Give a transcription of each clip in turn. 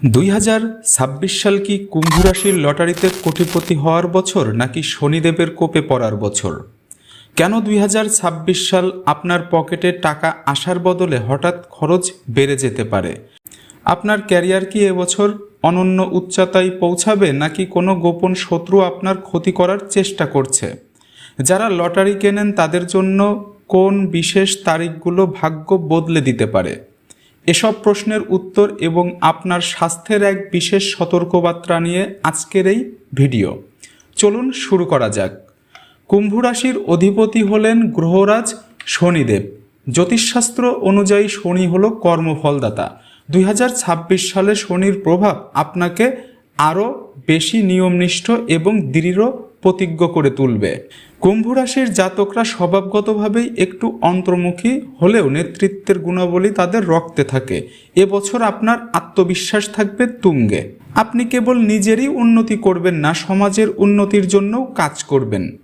দুই হাজার ছাব্বিশ সাল কি কুম্ভ রাশির লটারিতে কোটিপতি হওয়ার বছর নাকি শনিদেবের কোপে পড়ার বছর? কেন দুই হাজার ছাব্বিশ সাল আপনার পকেটে টাকা আসার বদলে হঠাৎ খরচ বেড়ে যেতে পারে? আপনার ক্যারিয়ার কি এবছর অনন্য উচ্চতায় পৌঁছাবে নাকি কোনো গোপন শত্রু আপনার ক্ষতি করার চেষ্টা করছে? যারা লটারি কেনেন তাদের জন্য কোন বিশেষ তারিখগুলো ভাগ্য বদলে দিতে পারে? এসব প্রশ্নের উত্তর এবং আপনার স্বাস্থ্যের এক বিশেষ সতর্কবার্তা নিয়ে আজকের এই ভিডিও। চলুন শুরু করা যাক। কুম্ভ রাশির অধিপতি হলেন গ্রহরাজ শনিদেব। জ্যোতিষশাস্ত্র অনুযায়ী শনি হল কর্মফলদাতা। দুই হাজার ছাব্বিশ সালে শনির প্রভাব আপনাকে আরও বেশি নিয়মনিষ্ঠ এবং দৃঢ় প্রতিজ্ঞ করে তুলবে। কুম্ভ রাশির জাতকরা স্বভাবগতভাবেই একটু অন্তর্মুখী হলেও নেতৃত্বের গুণাবলী তাদের রক্তে থাকে। এবছর আপনার আত্মবিশ্বাস থাকবে তুঙ্গে। আপনি কেবল নিজেরই উন্নতি করবেন না, সমাজের উন্নতির জন্যও কাজ করবেন।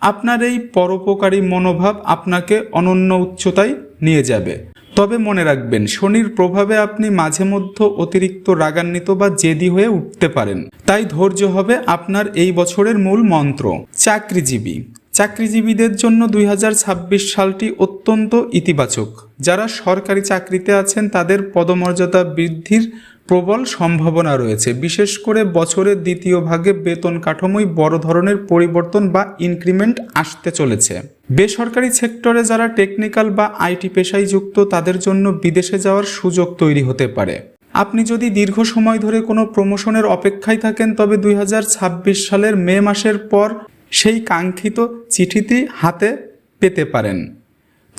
আপনার এই পরোপকারী মনোভাব আপনাকে অনন্য উচ্চতায় নিয়ে যাবে। তবে মনে রাখবেন, শনির প্রভাবে আপনি মাঝে মধ্যে অতিরিক্ত রাগান্বিত বা জেদি হয়ে উঠতে পারেন। তাই ধৈর্য হবে আপনার এই বছরের মূল মন্ত্র, চাকরিজীবী। চাকরিজীবীদের জন্য দুই হাজার ছাব্বিশ সালটি অত্যন্ত ইতিবাচক। যারা সরকারি চাকরিতে আছেন, তাদের পদমর্যাদা বৃদ্ধির প্রবল সম্ভাবনা রয়েছে। বিশেষ করে বছরের দ্বিতীয় ভাগে বেতন কাঠামোয় বড় ধরনের পরিবর্তন বা ইনক্রিমেন্ট আসতে চলেছে। বেসরকারি সেক্টরে যারা টেকনিক্যাল বা আইটি পেশায় যুক্ত, তাদের জন্য বিদেশে যাওয়ার সুযোগ তৈরি হতে পারে। আপনি যদি দীর্ঘ সময় ধরে কোনো প্রমোশনের অপেক্ষায় থাকেন, তবে দুই হাজার ছাব্বিশ সালের মে মাসের পর সেই কাঙ্ক্ষিত চিঠিটি হাতে পেতে পারেন।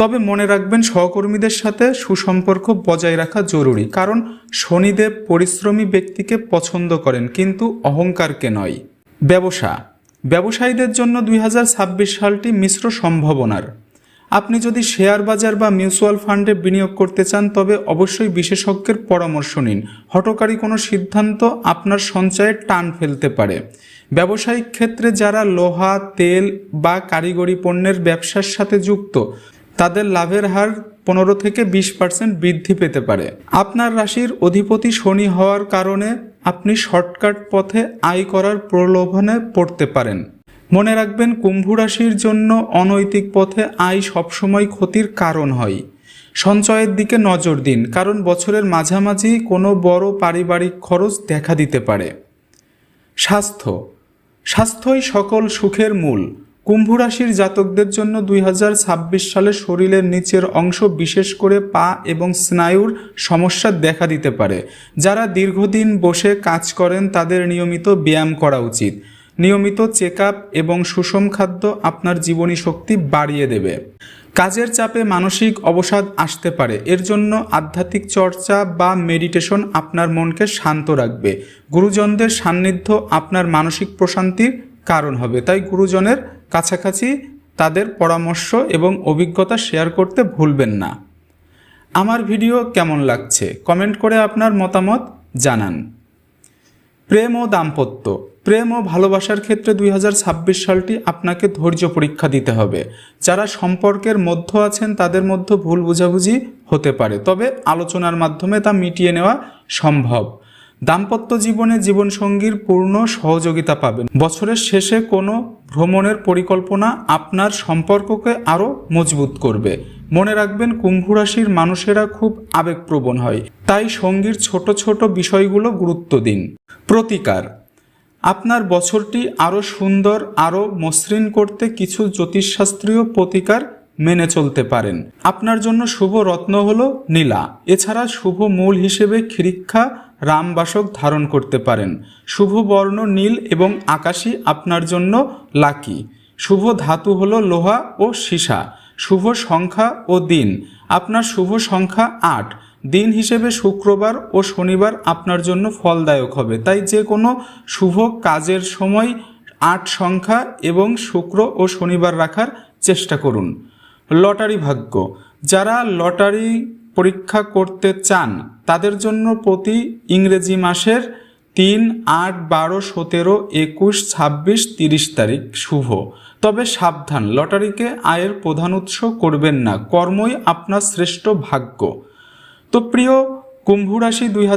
তবে মনে রাখবেন সহকর্মীদের সাথে সুসম্পর্ক বজায় রাখা জরুরি, কারণ শনিদেব পরিশ্রমী ব্যক্তিকে পছন্দ করেন, কিন্তু অহংকারকে নয়। ব্যবসা। ব্যবসায়ীদের জন্য দুই হাজার ছাব্বিশ সালটি মিশ্র সম্ভাবনার। আপনি যদি শেয়ার বাজার বা মিউচুয়াল ফান্ডে বিনিয়োগ করতে চান, তবে অবশ্যই বিশেষজ্ঞের পরামর্শ নিন। হঠকারী কোনো সিদ্ধান্ত আপনার সঞ্চয়ে টান ফেলতে পারে। ব্যবসায়িক ক্ষেত্রে যারা লোহা, তেল বা কারিগরি পণ্যের ব্যবসার সাথে যুক্ত তাদের লাভের হার পনেরো থেকে বিশ পার্সেন্ট বৃদ্ধি পেতে পারে। আপনার রাশির অধিপতি শনি হওয়ার কারণে আপনি শর্টকাট পথে আয় করার প্রলোভনে পড়তে পারেন। মনে রাখবেন, কুম্ভ রাশির জন্য অনৈতিক পথে আয় সবসময় ক্ষতির কারণ হয়। সঞ্চয়ের দিকে নজর দিন, কারণ বছরের মাঝামাঝি কোনো বড় পারিবারিক খরচ দেখা দিতে পারে। স্বাস্থ্য, স্বাস্থ্যই সকল সুখের মূল। কুম্ভ রাশির জাতকদের জন্য দুই হাজার ছাব্বিশ সালে শরীরের নিচের অংশ বিশেষ করে পা এবং স্নায়ুর সমস্যা দেখা দিতে পারে। যারা দীর্ঘদিন বসে কাজ করেন, তাদের নিয়মিত ব্যায়াম করা উচিত। নিয়মিত চেক এবং সুষম খাদ্য আপনার জীবনী শক্তি বাড়িয়ে দেবে। কাজের চাপে মানসিক অবসাদ আসতে পারে। এর জন্য আধ্যাত্মিক চর্চা বা মেডিটেশন আপনার মনকে শান্ত রাখবে। গুরুজনদের সান্নিধ্য আপনার মানসিক প্রশান্তির কারণ হবে। তাই গুরুজনের কাছাকাছি তাদের পরামর্শ এবং অভিজ্ঞতা শেয়ার করতে ভুলবেন না। আমার ভিডিও কেমন লাগছে? কমেন্ট করে আপনার মতামত জানান। প্রেম ও দাম্পত্য। প্রেম ও ভালোবাসার ক্ষেত্রে দুই হাজার ছাব্বিশ সালটি আপনাকে ধৈর্য পরীক্ষা দিতে হবে। যারা সম্পর্কের মধ্য আছেন, তাদের মধ্যে ভুল বোঝাবুঝি হতে পারে। তবে আলোচনার মাধ্যমে তা মিটিয়ে নেওয়া সম্ভব। দাম্পত্য জীবনে জীবনসঙ্গীর পূর্ণ সহযোগিতা পাবেন। বছরের শেষে কোনো ভ্রমণের পরিকল্পনা আপনার সম্পর্ককে আরও মজবুত করবে। মনে রাখবেন, কুম্ভ রাশির মানুষেরা খুব আবেগপ্রবণ হয়। তাই সঙ্গীর ছোট ছোট বিষয়গুলো গুরুত্ব দিন। প্রতিকার। আপনার বছরটি আরও সুন্দর, আরও মসৃণ করতে কিছু জ্যোতিষশাস্ত্রীয় প্রতিকার মেনে চলতে পারেন। আপনার জন্য শুভ রত্ন হল নীলা। এছাড়া শুভ মূল হিসেবে খিরিক্ষা রামবাসক ধারণ করতে পারেন। শুভ বর্ণ নীল এবং আকাশী আপনার জন্য লাকি। শুভ ধাতু হল লোহা ও সীসা। শুভ সংখ্যা ও দিন। আপনার শুভ সংখ্যা আট। দিন হিসেবে শুক্রবার ও শনিবার আপনার জন্য ফলদায়ক হবে। তাই যে কোনো শুভ কাজের সময় আট সংখ্যা এবং শুক্র ও শনিবার রাখার চেষ্টা করুন। লটারি ভাগ্য। যারা লটারি পরীক্ষা করতে চান, তাদের জন্য প্রতি ইংরেজি মাসের তিন আট বারো সতেরো একুশ ছাব্বিশ তিরিশ তারিখ শুভ। তবে সাবধান, লটারিকে আয়ের প্রধান উৎস করবেন না, কর্মই আপনার শ্রেষ্ঠ ভাগ্য। তো প্রিয়, কুম্ভ রাশি দুই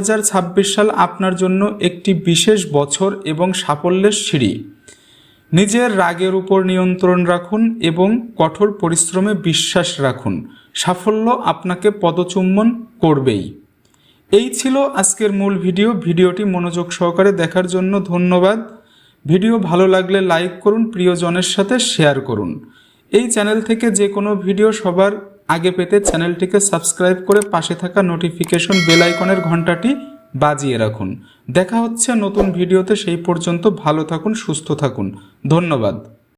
সাল আপনার জন্য একটি বিশেষ বছর এবং সাফল্যের সিঁড়ি। নিজের রাগের উপর নিয়ন্ত্রণ রাখুন এবং কঠোর পরিশ্রমে বিশ্বাস রাখুন। সাফল্য আপনাকে পদচুম্বন করবেই। এই ছিল আজকের মূল ভিডিও। ভিডিওটি মনোযোগ সহকারে দেখার জন্য ধন্যবাদ। ভিডিও ভালো লাগলে লাইক করুন, প্রিয়জনের সাথে শেয়ার করুন। এই চ্যানেল থেকে যে কোনো ভিডিও সবার আগে পেতে চ্যানেলটিকে সাবস্ক্রাইব করে পাশে থাকা নোটিফিকেশন বেল আইকনের ঘন্টাটি বাজিয়ে রাখুন। দেখা হচ্ছে নতুন ভিডিওতে সেই পর্যন্ত ভালো থাকুন সুস্থ থাকুন। ধন্যবাদ।